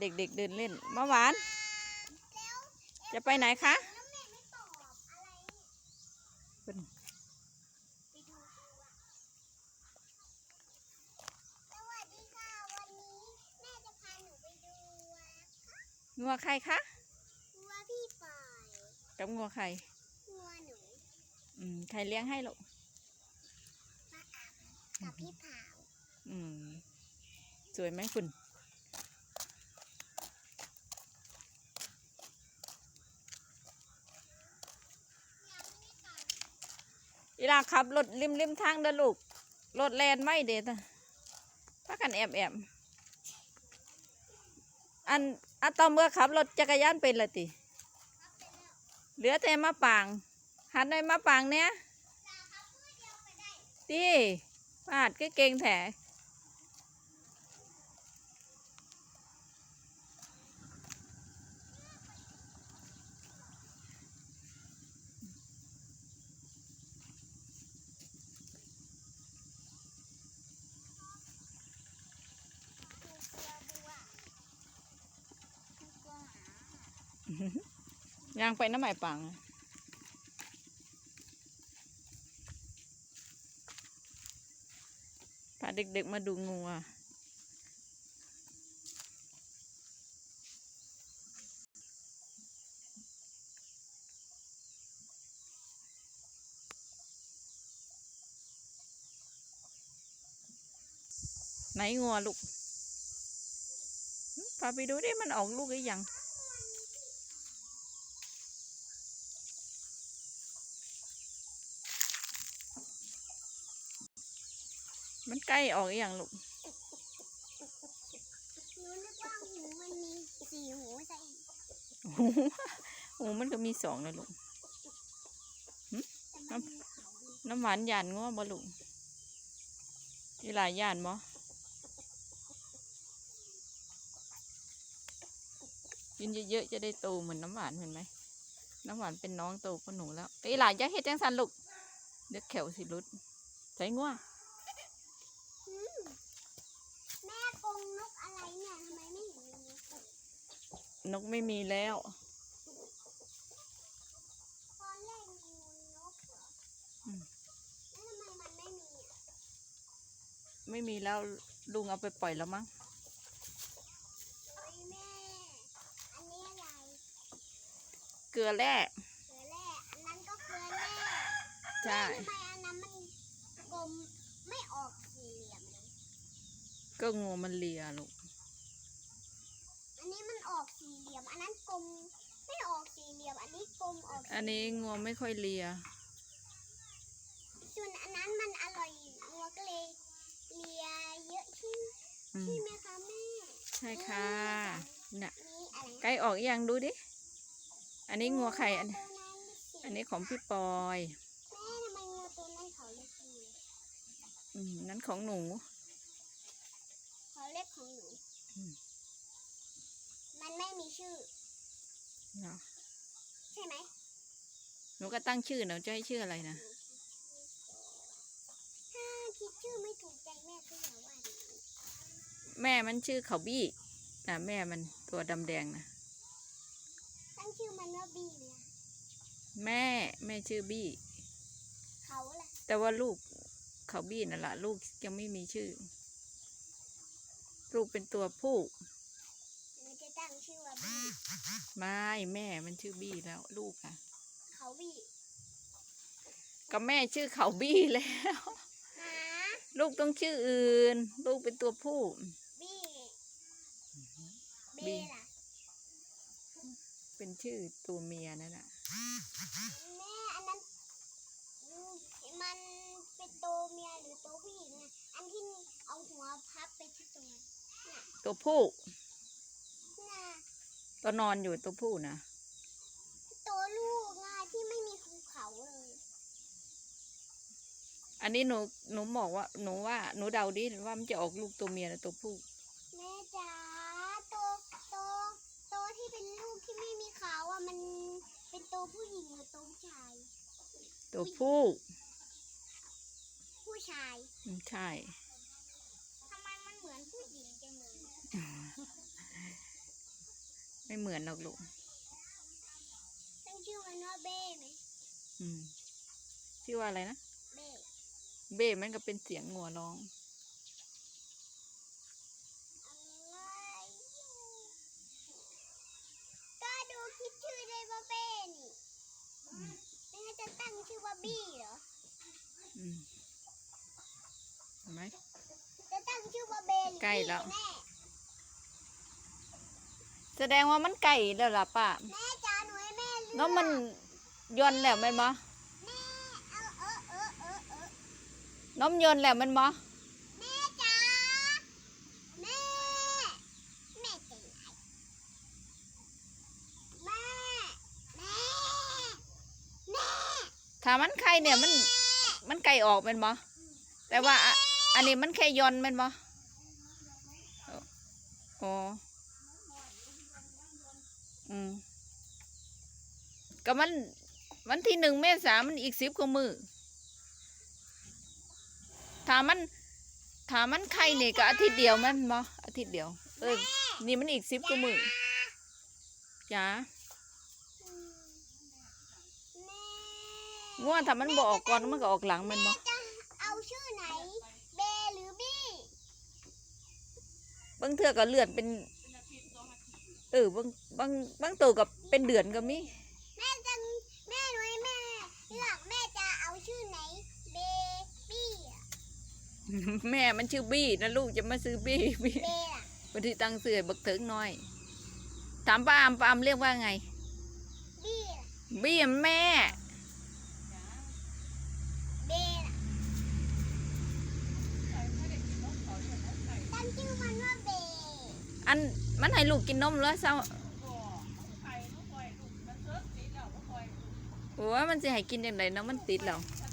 เด็กๆเดินเล่นมาหวาน จะไปไหนคะแล้วแม่ไม่ตอบอะไรเนี่ยเป็นไปดูตัวสวัสดีค่ะวันนี้แม่จะพาหนูไปดูวัวนะคะงัวใครคะวัวพี่ปอยกับงัวใครวัวหนู อืม ใครเลี้ยงให้ลูกป้าอับกับพี่ผาวอืม สวยไหมคุณ ลาขับรถริมริมทางเด้อลูกรถแลนไม่เด็ดพักกันแอบแอบอันอะตอมเมื่อขับรถจักรยานเป็นละติ เหลือแต่มาปาง หัดหน่อยมาปางเนี้ยตีปาดก็เก่งแถ ดูตัวบัวดูตัวหมายางไปน้ำใหม่ปังพาเด็กๆมาดูงูอะไหนงัวลูก พาไปดูดิมันออกลูกหรือยัง มันใกล้ออกอหย่างลูกหนูนึกว่าหูมันมีสี่หูใส่โอ้โหโอ้มันก็มีสองนะลูกแต่มันมีเขาน้ำหวานหยานง้อบ่ลูกอีหลายหยานบ่กินเยอะๆจะได้โตเหมือนน้ำหวานเห็นไหม น้ำหวานเป็นน้องโตกว่าหนูแล้วอีหลายอย่าเฮ็ดจังสันลูกเด็กแขวสิรุดใส่ง้ออืมแม่กรงนกอะไรเนี่ยทำไมไม่เห็นมีนก นกไม่มีแล้ว ตอนแรกมีนกเหรออืม แล้วทำไมมันไม่มีอะไม่มีแล้วลุงเอาไปปล่อยแล้วมั้งเฮ้ยแม่ อันนี้อะไรเกลือแร่เกลือแร่อันนั้นก็เกลือแร่ใช่ ทำไมอันนั้นมันกลมไม่ออกสี่เหลี่ยมเลยก็งูมันเลียลูก อันนี้มันออกสี่เหลี่ยม อันนั้นกลมไม่ออกสี่เหลี่ยม อันนี้กลมออกอันนี้งูไม่ค่อยเลีย ส่วนอันนั้นมันอร่อยงัวก็เลยเลียเยอะใช่ไหมอืม ใช่ไหมคะแม่ใช่ค่ะน่ะนี่อะไรนะใกล้ออกยังดูดิ อันนี้งัวใครอัน ตัวนั้นสิอันนี้ของพี่ปอย แม่ทำไมงัวตัวนั้นเขาเล็กจังเลยอืมนั้นของหนู เขาเล็กของหนูอืม มันไม่มีชื่อ เนาะใช่ไหมหนูก็ตั้งชื่อหนูจะให้ชื่ออะไรนะ ถ้าคิดชื่อไม่ถูกใจแม่ก็อย่าว่าหนูแม่มันชื่อเขาบี้นะแม่มันตัวดำแดงนะ ตั้งชื่อมันว่าบีเนี่ยแม่แม่ชื่อบี้ เขาล่ะแต่ว่าลูกเขาบี้นั่นแหละลูกยังไม่มีชื่อ ลูกเป็นตัวผู้ หนูจะตั้งชื่อว่าบี ไม่แม่มันชื่อบี้แล้ว ลูกอะเขาบีก็แม่ชื่อเขาบี้แล้วหาลูกต้องชื่ออื่น ลูกเป็นตัวผู้บีเบบีล่ะเป็นชื่อตัวเมียนั่นแหละแม่อันนั้นอืมมันเป็นตัวเมียหรือตัวผู้หญิงอะอันที่เอาหัวพับไปที่ตรงนั้นน่ะตัวผู้น่ะ ตัวนอนอยู่ตัวผู้นะตัวลูกงาที่ไม่มีภูเขาเลย อันนี้หนูหนูบอกว่าหนูว่าหนูเดาดิว่ามันจะออกลูกตัวเมียหรือตัวผู้แม่จ๋าตัวตัวตัวที่เป็นลูกที่ไม่มีเขาอะมันเป็นตัวผู้หญิงหรือตัวผู้ชาย ตัวผู้ ผู้ชายอืมใช่ทำไมมันเหมือนผู้หญิงจังเลย ไม่เหมือนหรอกลูกตั้งชื่อมันว่าเบ้ไหมอืม ชื่อว่าอะไรนะ เบ้เบ้มันก็เป็นเสียงงัวร้องอะไรอยู่ก็ดูคิดชื่อได้ว่าเบ้นี่ไม่งั้นจะตั้งชื่อว่าบี้เหรอ อืมเห็นไหมจะตั้งชื่อว่าเบ้หรือใกล้แล้วบี้ แสดงว่ามันไก่แล้วล่ะป้าแม่แม่จ๋าหนูให้แม่เลือกน้องมันย่อนแล้วแมันบ่แม่เอาเออเออเออเออน้องย่อนแล้วแมันบ่แม่จ๋าแม่แม่ใจร้ายแม่แม่แม่ถ้ามันไข่เนี่ยมันมันไก่ออกแมันบ่แต่ว่าอะอันนี้มันแค่ย่อนแมันบ่อ๋อ อืมก็มันวันที่หนึ่งเมษามันอีกสิบกว่ามือถ้ามันถ้ามันไข่เนี่ยก็อาทิตย์เดียวแมันบ่อาทิตย์เดียว เออนี่มันอีกสิบกว่ามือจ้าอืมแม่ง่วงถ้ามันบออกก่อนมันก็ออกหลังแมันบ่จะเอาชื่อไหนเบหรือบี้บางเทื่อก็เลื่อนเป็น เออบางบางบางตัวกับเป็นเดือนก็มีแม่จะแม่หนูให้แม่เลือกแม่จะเอาชื่อไหนเบบี้อะแม่มันชื่อบี้นะลูกจะมาซื้อบี้บี้เบล่ะบางทีตั้งเสือบักเถิงน้อย ถามป้าอามป้าอามเรียกว่าไง บี้ล่ะบี้มันแม่ เบล่ะตั้งชื่อมันว่าเบ อันมันให้ลูกกินนมแล้วเศร้าโอ้ยมันจะให้กินอย่างไรเนาะมันติดแล้วแ